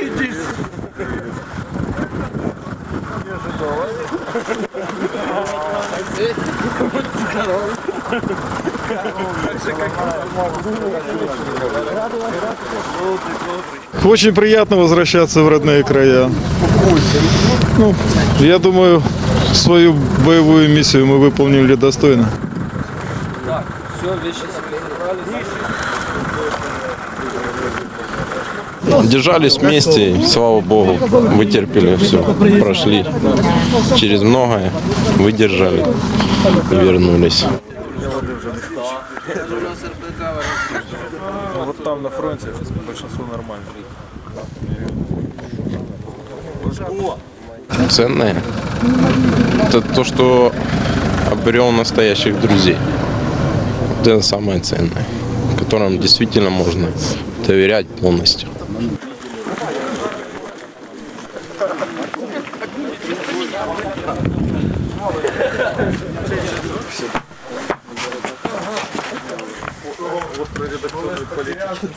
Иди. Очень приятно возвращаться в родные края. Ну, я думаю, свою боевую миссию мы выполнили достойно. Так, все, вещи собрались. Держались вместе, и, слава богу, вытерпели все, прошли через многое, выдержали и вернулись. Вот там на фронте большинство нормально. Ценное. Это то, что обрел настоящих друзей. Вот это самое ценное, которым действительно можно доверять полностью. Острый редакционный политический